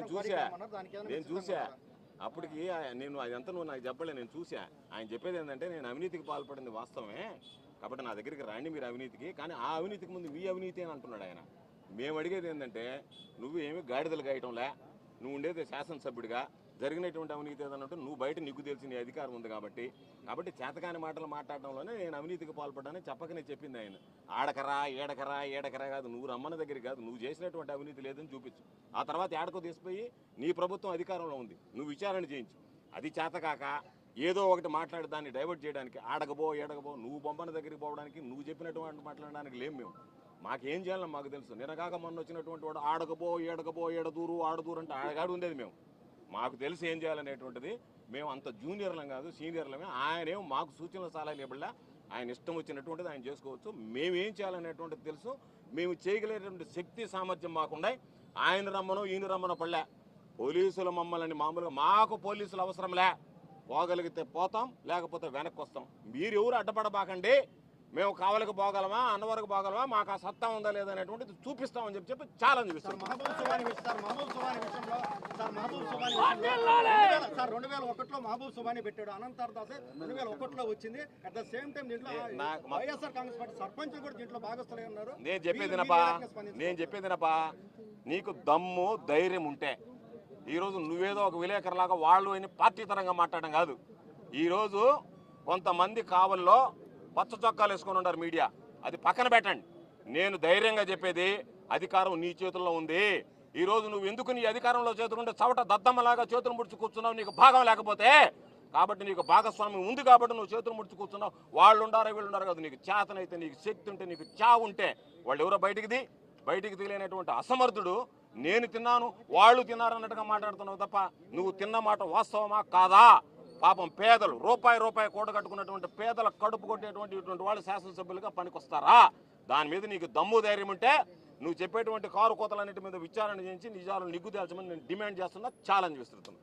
నేను చూసా నేను చూసా? అప్పటికి నేను అదంతా నువ్వు నాకు చెప్పలే నేను చూసా ఆయన చెప్పేది ఏంటంటే నేను అవినీతికి పాల్పడింది వాస్తవమే. కాబట్టి నా దగ్గరికి రండి మీరు అవినీతికి. కానీ ఆ అవినీతికి ముందు మీ అవినీతి అని అంటున్నాడు ఆయన. మేము అడిగేది ఏంటంటే నువ్వు ఏమి గాడిదలు గాయటంలే. నువ్వు ఉండేది శాసనసభ్యుడిగా. జరిగినటువంటి అవినీతి ఏదన్నా ఉంటే నువ్వు బయట నీకు తెలిసిన అధికారం ఉంది కాబట్టి కాబట్టి చేతకాని మాటలు మాట్లాడడంలోనే నేను అవినీతికి పాల్పడ్డానని చెప్పకనే చెప్పింది ఆయన. ఆడకరా ఏడకరా ఏడకరా కాదు నువ్వు రమ్మన్న దగ్గరికి కాదు నువ్వు చేసినటువంటి అవినీతి లేదని చూపించు. ఆ తర్వాత ఏడకో తీసిపోయి నీ ప్రభుత్వం అధికారంలో ఉంది నువ్వు విచారణ చేయించు. అది చేతకాక ఏదో ఒకటి మాట్లాడి దాన్ని డైవర్ట్ చేయడానికి ఆడకపో ఏడకపో నువ్వు బొమ్మన దగ్గరికి పోవడానికి నువ్వు చెప్పినటువంటి మాట్లాడడానికి లేం మేము. మాకేం చేయాలని మాకు తెలుసు. నిన్నగాక మొన్న వచ్చినటువంటి వాడు ఆడకపో ఏడకపో ఏడదూరు ఆడదూరు అంటే ఆడగాడు ఉండేది మేము. మాకు తెలిసి ఏం చేయాలనేటువంటిది. మేము అంత జూనియర్లం కాదు సీనియర్లమే. ఆయనేం మాకు సూచనలు సలహాలు ఇవ్వలే ఆయన ఇష్టం వచ్చినటువంటిది ఆయన చేసుకోవచ్చు. మేము ఏం చేయాలనేటువంటిది తెలుసు. మేము చేయగలిగేటువంటి శక్తి సామర్థ్యం మాకున్నాయి ఆయన రమ్మను ఈయన రమ్మను పడలే. పోలీసులు మమ్మల్ని మామూలుగా మాకు పోలీసులు అవసరంలే పోగలిగితే పోతాం లేకపోతే వెనక్కి వస్తాం మీరు ఎవరు అడ్డపడబాకండి. మేము కావలికి పోగలమా అన్నవరకు పోగలమా మాకు ఆ సత్తా ఉందా లేదా అనేటువంటిది చూపిస్తామని చెప్పి చెప్పి ఛాలెంజ్ ఇస్తాం మహబూబ్ సుబాని విషయం సార్ మహబూబ్ సుబాని విషయంలో సార్ మహబూబ్ సుబాని విషయంలో రెండు వేల- సార్ రెండు వేల ఒకటిలో మహబూబ్ సుబాని పెట్టాడు అనంతర్ దాస్ రెండు వేల ఒకటిలో వచ్చింది. అట్ ద సేమ్ టైం దీంట్లో వైఎస్ఆర్ కాంగ్రెస్ పార్టీ సర్పంచులు కూడా దీంట్లో భాగస్థులై ఉన్నారు. నేను చెప్పేదినపా? నేను చెప్పేదినపా నీకు దమ్ము ధైర్యం ఉంటే ఈరోజు నువ్వేదో ఒక విలేకరులాగా వాళ్ళు అని పార్టీ తరంగా మాట్లాడడం కాదు. ఈరోజు కొంతమంది కావల్లో పచ్చ చొక్కాలు వేసుకొని ఉన్నారు మీడియా. అది పక్కన పెట్టండి. నేను ధైర్యంగా చెప్పేది అధికారం నీ చేతుల్లో ఉంది. ఈరోజు నువ్వు ఎందుకు నీ అధికారంలో చేతులుంటే చవట దద్దమ్మలాగా చేతులు ముడుచు కూర్చున్నావు నీకు భాగం లేకపోతే? కాబట్టి నీకు భాగస్వామ్యం ఉంది కాబట్టి నువ్వు చేతులు ముడుచు కూర్చున్నావు. వాళ్ళు ఉండారా వీళ్ళు ఉండారు కదా నీకు చేతనైతే నీకు శక్తి ఉంటే నీకు చా ఉంటే వాళ్ళు ఎవరో బయటికిది బయటికి దిగలేనటువంటి అసమర్థుడు నేను తిన్నాను వాళ్ళు తిన్నారన్నట్టుగా మాట్లాడుతున్నావు తప్ప నువ్వు తిన్న మాట వాస్తవమా? కాదా? పాపం పేదలు రూపాయి రూపాయి కూడ కట్టుకున్నటువంటి పేదల కడుపు కొట్టేటువంటి ఇటువంటి వాళ్ళు శాసనసభ్యులుగా పనికొస్తారా? దాని మీద నీకు దమ్ము ధైర్యం ఉంటే నువ్వు చెప్పేటువంటి కారు కోతలన్నిటి మీద విచారణ చేయించి నిజాలు నిగ్గుదేల్చమని నేను డిమాండ్ చేస్తున్నా ఛాలెంజ్ విస్తున్నా